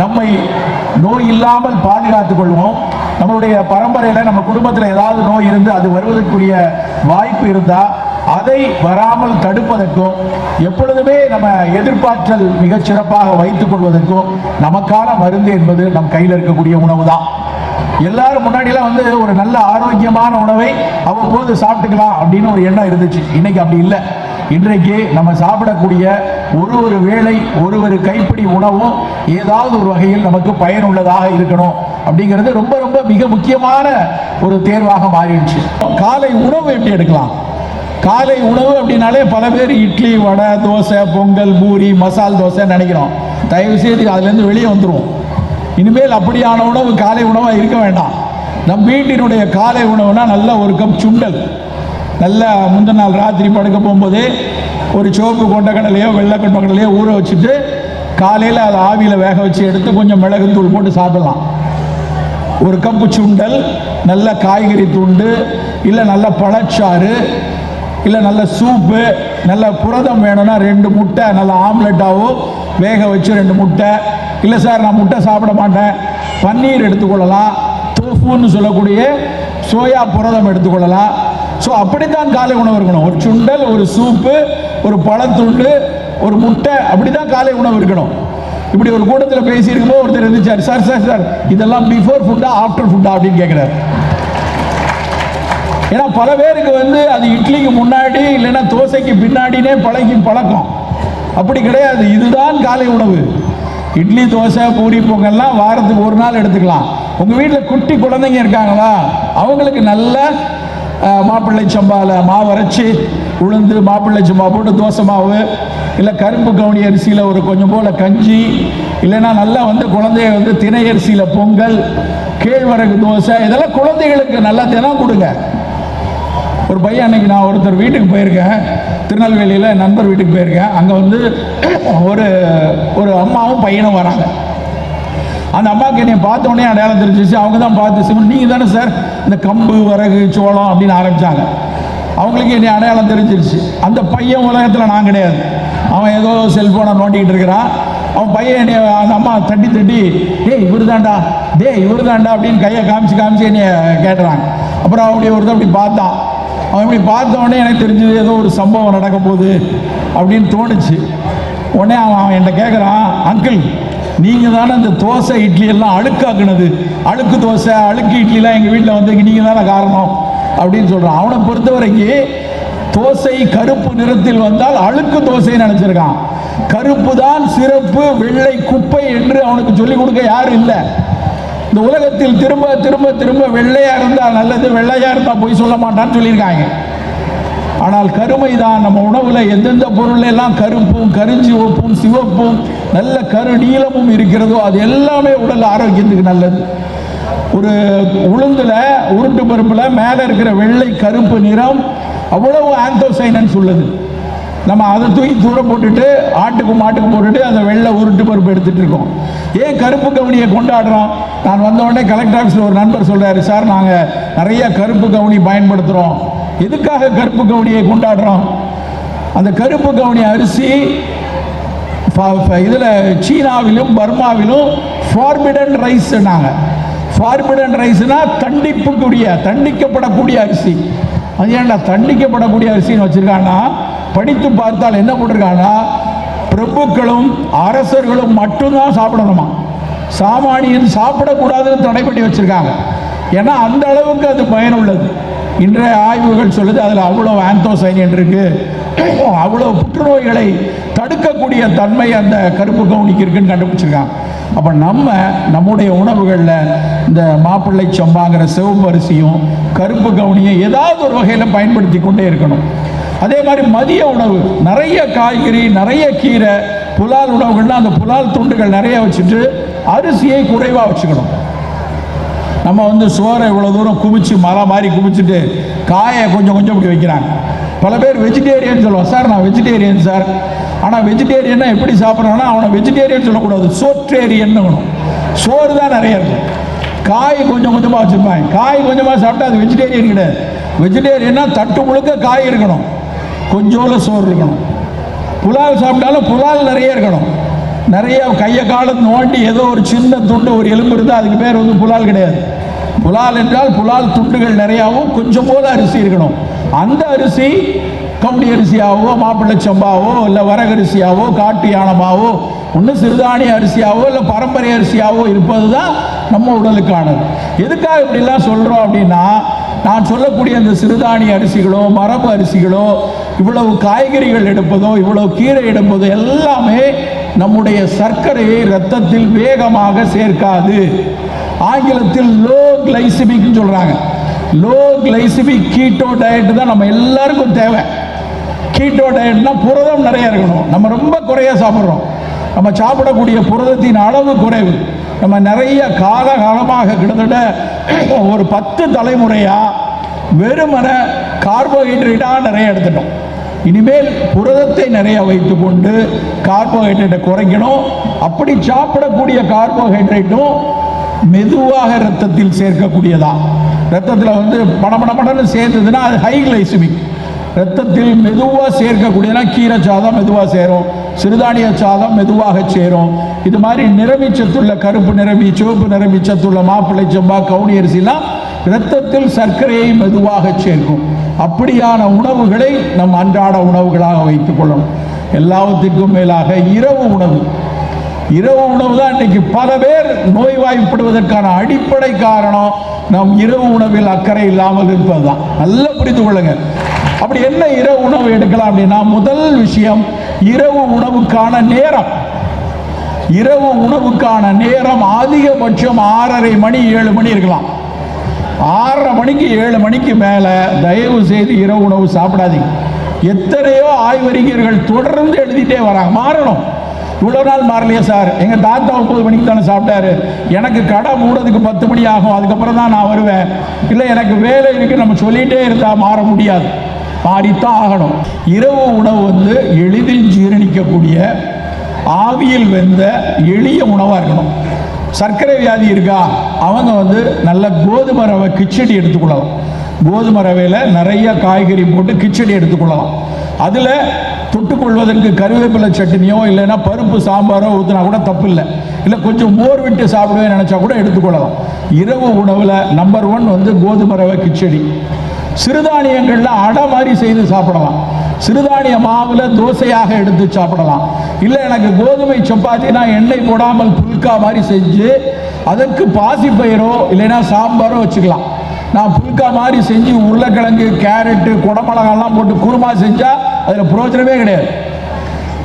நம்மை நோய் இல்லாமல் பாதுகாத்துக் கொள்வோம். நம்மளுடைய பரம்பரையில் நம்ம குடும்பத்தில் ஏதாவது நோய் இருந்து அது வருவதற்குரிய வாய்ப்பு இருந்தால் அதை வராமல் தடுப்பதற்கும் எப்பொழுதுமே நம்ம எதிர்பார்த்தல் மிகச் சிறப்பாக வைத்துக் கொள்வதற்கும் நமக்கான மருந்து என்பது நம் கையில் இருக்கக்கூடிய உணவு தான் எல்லாரும் முன்னாடிலாம் வந்து ஒரு நல்ல ஆரோக்கியமான உணவை அவ்வப்போது சாப்பிட்டுக்கலாம் அப்படின்னு ஒரு எண்ணம் இருந்துச்சு. இன்னைக்கு அப்படி இல்லை. இன்றைக்கு நம்ம சாப்பிடக்கூடிய ஒரு ஒரு வேளை ஒரு ஒரு கைப்பிடி உணவும் ஏதாவது ஒரு வகையில் நமக்கு பயனுள்ளதாக இருக்கணும் அப்படிங்கிறது ரொம்ப ரொம்ப மிக முக்கியமான ஒரு தேர்வாக மாறிடுச்சு. காலை உணவு எப்படி எடுக்கலாம்? காலை உணவு அப்படின்னாலே பல பேர் இட்லி வடை தோசை பொங்கல் பூரி மசால் தோசை நினைக்கிறோம். தயவு செய்து அதுலேருந்து வெளியே வந்துடுவோம் இனிமேல் அப்படியான உணவு காலை உணவாக இருக்க வேண்டாம். நம் வீட்டினுடைய காலை உணவுனா நல்ல ஒரு கப் சுண்டல். நல்ல முந்தின நாள் ராத்திரி படுக்க போகும்போது ஒரு சிவப்பு கொண்டக்கடலையோ வெள்ளை கொண்டக்கடலையோ ஊற வச்சுட்டு காலையில் அதை ஆவியில் வேக வச்சு எடுத்து கொஞ்சம் மிளகுத்தூள் போட்டு சாப்பிடலாம். ஒரு கப்பு சுண்டல் நல்ல காய்கறி துண்டு இல்லை நல்ல பழச்சாறு இல்லை நல்ல சூப்பு நல்ல புரதம் வேணும்னா ரெண்டு முட்டை நல்ல ஆம்லெட்டாவோ வேக வச்சு ரெண்டு முட்டை. இல்லை சார் நான் முட்டை சாப்பிட மாட்டேன். பன்னீர் எடுத்துக்கொள்ளலாம். தோஃபுன்னு சொல்லக்கூடிய சோயா புரதம் எடுத்துக்கொள்ளலாம். ஸோ அப்படித்தான் காலை உணவு இருக்கணும். ஒரு சுண்டல் ஒரு சூப்பு ஒரு பழத்துண்டு ஒரு முட்டை அப்படி தான் காலை உணவு இருக்கணும். இப்படி ஒரு கூட்டத்தில் பேசியிருக்கும்போது ஒருத்தர் இருந்துச்சார் சார் சார் சார் இதெல்லாம் பிஃபோர் ஃபுட்டா ஆஃப்டர் ஃபுட்டா அப்படின்னு கேட்குறாரு ஏன்னா பல பேருக்கு வந்து அது இட்லிக்கு முன்னாடி இல்லைன்னா தோசைக்கு பின்னாடினே பழகி பழக்கம். அப்படி கிடையாது. இதுதான் காலை உணவு. இட்லி தோசை பூரி பொங்கல்லாம் வாரத்துக்கு ஒரு நாள் எடுத்துக்கலாம். உங்கள் வீட்டில் குட்டி குழந்தைங்க இருக்காங்களா? அவங்களுக்கு நல்ல மாப்பிள்ளை சம்பாவில் மாவு அரைச்சி உளுந்து மாப்பிள்ளை சம்பா போட்டு தோசை மாவு இல்லை கரும்பு கவுனி அரிசியில் ஒரு கொஞ்சம் போல் கஞ்சி இல்லைன்னா நல்லா வந்து குழந்தைய வந்து தினை அரிசியில் பொங்கல் கேழ்வரகு தோசை இதெல்லாம் குழந்தைகளுக்கு நல்லா தினம் கொடுங்க. ஒரு பையன் அன்னைக்கு நான் ஒருத்தர் வீட்டுக்கு போயிருக்கேன். திருநெல்வேலியில் நண்பர் வீட்டுக்கு போயிருக்கேன். அங்கே வந்து ஒரு ஒரு அம்மாவும் பையனும் வராங்க. அந்த அம்மாவுக்கு என்னை பார்த்த உடனே அடையாளம் தெரிஞ்சிச்சு அவங்க தான் பார்த்து சிவன் நீங்கள் தானே சார் இந்த கம்பு வரகு சோளம் அப்படின்னு ஆரம்பித்தாங்க அவங்களுக்கு என்னை அடையாளம் தெரிஞ்சிருச்சு. அந்த பையன் உலகத்தில் நான் கிடையாது. அவன் ஏதோ செல்ஃபோனை நோண்டிக்கிட்டு இருக்கிறான். அவன் பையன் என்னை அந்த அம்மா தட்டி தட்டி டேய் இவர் தான்டா டேய் இவர் தாண்டா அப்படின்னு கையை காமிச்சு காமிச்சு என்னைய கேட்டுறாங்க. அப்புறம் அவனுடைய ஒருத்தர் அப்படி பார்த்தான். அவன் இப்படி பார்த்த உடனே எனக்கு தெரிஞ்சது ஏதோ ஒரு சம்பவம் நடக்க போகுது அப்படின்னு தோணுச்சு. உடனே அவன் அவன் என்கிட்ட கேட்குறான் அங்கிள் நீங்கள் தானே அந்த தோசை இட்லி எல்லாம் அழுக்காக்குனது. அழுக்கு தோசை அழுக்கு இட்லிலாம் எங்கள் வீட்டில் வந்து நீங்கள் தானே காரணம் அப்படின்னு சொல்கிறான் அவனை பொறுத்த வரைக்கும் தோசை கருப்பு நிறத்தில் வந்தால் அழுக்கு தோசைன்னு நினச்சிருக்கான். கருப்பு தான் சிறப்பு வெள்ளை குப்பை என்று அவனுக்கு சொல்லிக் கொடுக்க யாரும் இல்லை. இந்த உலகத்தில் திரும்ப திரும்ப திரும்ப வெள்ளையாக இருந்தால் நல்லது வெள்ளையாக இருந்தால் போய் சொல்ல மாட்டான்னு சொல்லியிருக்காங்க. ஆனால் கருமை தான் நம்ம உணவில் எந்தெந்த பொருள் எல்லாம் கருப்பும் கருஞ்சிவப்பும் சிவப்பும் நல்ல கரு நீளமும் இருக்கிறதோ அது எல்லாமே உடல் ஆரோக்கியத்துக்கு நல்லது. ஒரு உளுந்தில் உருட்டு பருப்பில் மேலே இருக்கிற வெள்ளை கருப்பு நிறம் அவ்வளவு ஆந்தோசைனன்ஸ் உள்ளது. நம்ம அதை தூக்கி தூரம் போட்டுட்டு ஆட்டுக்கு மாட்டுக்கு போட்டுட்டு அந்த வெள்ளை உருட்டு பருப்பு எடுத்துட்டு இருக்கோம். ஏன் கருப்பு கவுனியை கொண்டாடுறோம்? நான் வந்த உடனே கலெக்டர் ஆஃபீஸில் ஒரு நண்பர் சொல்கிறாரு சார் நாங்கள் நிறைய கருப்பு கவுனி பயன்படுத்துகிறோம் எதுக்காக கருப்பு கவுனியை கொண்டாடுறோம்? அந்த கருப்பு கவுனி அரிசி இதில் சீனாவிலும் பர்மாவிலும் ஃபார்பிடன் ரைஸ்னாங்க ஃபார்பிடன் ரைஸ்னால் தண்டிப்புக்குரிய தண்டிக்கப்படக்கூடிய அரிசி. அது ஏன்டா தண்டிக்கப்படக்கூடிய அரிசின்னு வச்சுருக்காங்கன்னா படித்து பார்த்தால் என்ன போட்டிருக்காங்கன்னா பிரபுக்களும் அரசர்களும் மட்டும்தான் சாப்பிடணுமா? சாமானியன் சாப்பிடக்கூடாதுன்னு தடை பண்ணி வச்சிருக்காங்க. ஏன்னா அந்த அளவுக்கு அது பயனுள்ளது. இன்றைய ஆய்வுகள் சொல்லுது அதில் அவ்வளோ ஆந்தோசைன் இருக்குது அவ்வளோ புற்றுநோய்களை தடுக்கக்கூடிய தன்மை அந்த கருப்பு கவுனிக்கு இருக்குன்னு கண்டுபிடிச்சிருக்கான். அப்போ நம்ம நம்முடைய உணவுகளில் இந்த மாப்பிள்ளை சம்பாங்கிற சிவப்பரிசியும் கருப்பு கவுனியும் ஏதாவது ஒரு வகையில் பயன்படுத்தி கொண்டே இருக்கணும். அதே மாதிரி மதிய உணவு நிறைய காய்கறி நிறைய கீரை புலால் உணவுகள்னால் அந்த புலால் துண்டுகள் நிறைய வச்சுட்டு அரிசியை குறைவாக வச்சுக்கணும். நம்ம வந்து சோறை இவ்வளோ தூரம் குமிச்சு மலை மாதிரி குமிச்சுட்டு காயை கொஞ்சம் கொஞ்சம் இப்படி வைக்கிறாங்க. பல பேர் வெஜிடேரியன் சொல்லுவான் சார் நான் வெஜிடேரியன் சார். ஆனால் வெஜிடேரியன்னா எப்படி சாப்பிட்றான்னா அவனை வெஜிடேரியன் சொல்லக்கூடாது. சோற்றேரியன் சோறு தான் நிறைய இருக்கும் காய் கொஞ்சம் கொஞ்சமாக வச்சுருப்பாங்க. காய் கொஞ்சமாக சாப்பிட்டா அது வெஜிடேரியன் கிடையாது. வெஜிடேரியன்னா தட்டு முழுக்க காய் இருக்கணும். கொஞ்சோல சோறு இருக்கணும். புலால் சாப்பிட்டாலும் புலால் நிறைய இருக்கணும். நிறைய கையை காலம் நோண்டி ஏதோ ஒரு சின்ன துண்டு ஒரு எலும்பு இருந்தால் அதுக்கு பேர் வந்து புலால் கிடையாது. புலால் என்றால் புலால் துண்டுகள் நிறையாவும் கொஞ்சம் போல அரிசி இருக்கணும். அந்த அரிசி கவுனி அரிசியாவோ மாப்பிள்ளை சம்பாவோ இல்லை வரகரிசியாவோ காட்டு யானமாவோ ஒன்று சிறுதானிய அரிசியாவோ இல்லை பரம்பரை அரிசியாவோ இருப்பது தான் நம்ம உடலுக்கானது. எதுக்காக இப்படிலாம் சொல்கிறோம் அப்படின்னா நான் சொல்லக்கூடிய அந்த சிறுதானிய அரிசிகளோ மரபு அரிசிகளோ இவ்வளவு காய்கறிகள் எடுப்பதோ இவ்வளவு கீரை எடுப்பதோ எல்லாமே நம்முடைய சர்க்கரையை ரத்தத்தில் வேகமாக சேர்க்காது. ஆங்கிலத்தில் லோ கிளைசிபிக்னு சொல்கிறாங்க லோ கிளைசிமிக் கீட்டோ டயட்டு தான் நம்ம எல்லாருக்கும் தேவை. கீட்டோ டயட்னா புரதம் நிறைய இருக்கணும். நம்ம ரொம்ப குறைய சாப்பிட்றோம். நம்ம சாப்பிடக்கூடிய புரதத்தின் அளவு குறைவு. நம்ம நிறைய காலகாலமாக கிட்டத்தட்ட ஒரு பத்து தலைமுறையாக வெறுமன கார்போஹைட்ரேட்டாக நிறைய எடுத்துட்டோம். இனிமேல் புரதத்தை நிறைய வைத்து கொண்டு கார்போஹைட்ரேட்டை குறைக்கணும். அப்படி சாப்பிடக்கூடிய கார்போஹைட்ரேட்டும் மெதுவாக ரத்தத்தில் சேர்க்கக்கூடியதா? ரத்தத்தில் வந்து படபட படன்னு சேர்ந்ததுன்னா அது ஹை கிளைசிமிக் ரத்தத்தில் மெதுவாக சேர்க்கக்கூடியதுனா கீரை சாதம் மெதுவாக சேரும். சிறுதானிய சாதம் மெதுவாக சேரும். இது மாதிரி நிறமிச்சத்துள்ள கருப்பு நிறமி சிவப்பு நிறமிச்சத்துள்ள மாப்பிள்ளை செம்பா கவுனி அரிசிலாம் இரத்தத்தில் சர்க்கரையை மெதுவாக சேர்க்கும். அப்படியான உணவுகளை நம் அன்றாட உணவுகளாக வைத்துக் கொள்ளணும். எல்லாவற்றிற்கும் மேலாக இரவு உணவு. இரவு உணவு தான் இன்னைக்கு பல பேர் நோய்வாய்ப்படுவதற்கான அடிப்படை காரணம் நம் இரவு உணவில் அக்கறை இல்லாமல் இருப்பதுதான். நல்லா புரிந்து கொள்ளுங்க. அப்படி என்ன இரவு உணவு எடுக்கலாம் அப்படின்னா முதல் விஷயம் இரவு உணவுக்கான நேரம். இரவு உணவுக்கான நேரம் அதிகபட்சம் ஆறரை மணி ஏழு மணி இருக்கலாம். ஆறரை மணிக்கு ஏழு மணிக்கு மேலே தயவு செய்து இரவு உணவு சாப்பிடாதீங்க. எத்தனையோ ஆய்வறிஞர்கள் தொடர்ந்து எழுதிட்டே வராங்க. மாறணும். இவ்வளோ நாள் மாறலையே சார். எங்கள் தாத்தா ஒன்பது மணிக்கு தானே சாப்பிட்டாரு. எனக்கு கடை மூடுறதுக்கு பத்து மணி ஆகும். அதுக்கப்புறம் தான் நான் வருவேன். இல்லை எனக்கு வேலை இருக்குது நம்ம சொல்லிகிட்டே இருந்தால் மாற முடியாது. மாறித்தான் ஆகணும். இரவு உணவு வந்து எளிதில் ஜீரணிக்கக்கூடிய ஆவியில் வெந்த எளிய உணவாக இருக்கணும். சர்க்கரை வியாதி இருக்கா? அவங்க வந்து நல்ல கோதுமை ரவை கிச்சடி எடுத்துக்கொள்ளலாம். கோதுமை ரவையில் நிறைய காய்கறி போட்டு கிச்சடி எடுத்துக்கொள்ளலாம். அதில் தொட்டுக்கொள்வதற்கு கருவேப்பிலை சட்னியோ இல்லைன்னா பருப்பு சாம்பாரோ ஊற்றினா கூட தப்பு இல்லை இல்லை கொஞ்சம் மோர் விட்டு சாப்பிடுவேன் நினச்சா கூட எடுத்துக்கொள்ளலாம். இரவு உணவில் நம்பர் ஒன் வந்து கோதுமை ரவை கிச்சடி. சிறுதானியங்கள்ல அடை மாதிரி செய்து சாப்பிடலாம். சிறுதானிய மாவில் தோசையாக எடுத்து சாப்பிடலாம். இல்லை எனக்கு கோதுமை சப்பாத்தி நான் எண்ணெய் போடாமல் புல்கா மாதிரி செஞ்சு அதற்கு பாசிப்பயிரோ இல்லைன்னா சாம்பாரோ வச்சுக்கலாம். நான் புல்கா மாதிரி செஞ்சு உருளைக்கிழங்கு கேரட்டு குடமிளகாலாம் போட்டு குருமா செஞ்சால் அதில் பிரயோஜனமே கிடையாது.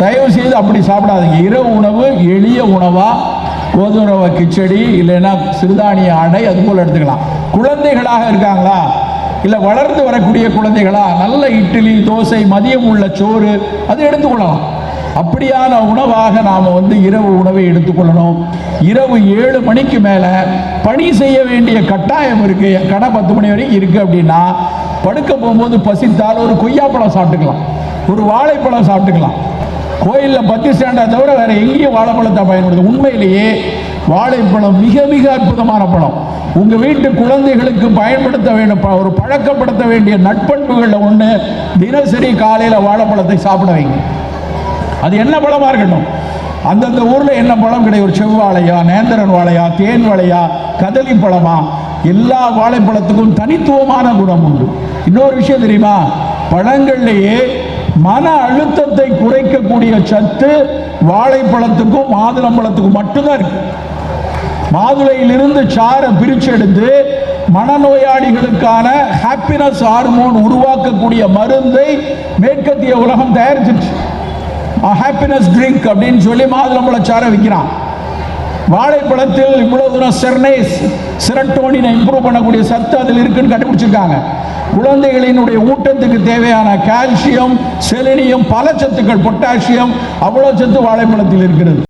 தயவு செய்து அப்படி சாப்பிடாதீங்க. இரவு உணவு எளிய உணவாக கோதுமை ரவை கிச்சடி இல்லைன்னா சிறுதானிய ஆடை அது போல் எடுத்துக்கலாம். குழந்தைகளாக இருக்காங்களா? இல்லை வளர்ந்து வரக்கூடிய குழந்தைகளா? நல்ல இட்லி தோசை மதியம் உள்ள சோறு அது எடுத்துக்கொள்ளலாம். அப்படியான உணவாக நாம் வந்து இரவு உணவை எடுத்துக்கொள்ளணும். இரவு ஏழு மணிக்கு மேலே பணி செய்ய வேண்டிய கட்டாயம் இருக்குது கடை பத்து மணி வரைக்கும் இருக்குது அப்படின்னா படுக்க போகும்போது பசித்தால் ஒரு கொய்யாப்பழம் சாப்பிட்டுக்கலாம். ஒரு வாழைப்பழம் சாப்பிட்டுக்கலாம். கோயிலில் பத்து ஸ்டாண்டை தவிர வேற எங்கேயும் வாழைப்பழத்தை பயன்படுது உண்மையிலேயே வாழைப்பழம் மிக மிக அற்புதமான பழம். உங்கள் வீட்டு குழந்தைகளுக்கு பயன்படுத்த வேண்டும் ப- ஒரு பழக்கப்படுத்த வேண்டிய நட்பண்புகளில் ஒன்று தினசரி காலையில் வாழைப்பழத்தை சாப்பிட வைங்க. அது என்ன பழமா இருக்கட்டும்? அந்தந்த ஊரில் என்ன பழம் கிடையாது ஒரு செவ்வாழையா நேந்திரன் வாழையா தேன் வாழையா கதலி பழமா? எல்லா வாழைப்பழத்துக்கும் தனித்துவமான குணம் உண்டு. இன்னொரு விஷயம் தெரியுமா? பழங்கள்லேயே மன அழுத்தத்தை குறைக்கக்கூடிய சத்து வாழைப்பழத்துக்கும் மாதுளம்பழத்துக்கும் மட்டும்தான் இருக்கு. மாதுளையிலிருந்து சாரை பிரித்து எடுத்து மனநோயாளிகளுக்கான ஹாப்பினஸ் ஹார்மோன் உருவாக்கக்கூடிய மருந்தை மேற்கத்திய உலகம் தயாரிச்சிருச்சு. ஹாப்பினஸ் ட்ரிங்க் அப்படின்னு சொல்லி மாதுளம்பழச்சாரை விற்கிறான் வாழைப்பழத்தில் இவ்வளவு தூரம் செர்னேஸ் சிரட்டோனினை இம்ப்ரூவ் பண்ணக்கூடிய சத்து அதில் இருக்குன்னு கண்டுபிடிச்சிருக்காங்க. குழந்தைகளினுடைய ஊட்டத்துக்கு தேவையான கால்சியம் செலினியம் பல சத்துக்கள் பொட்டாசியம் அவ்வளோ சத்து வாழைப்பழத்தில் இருக்கிறது.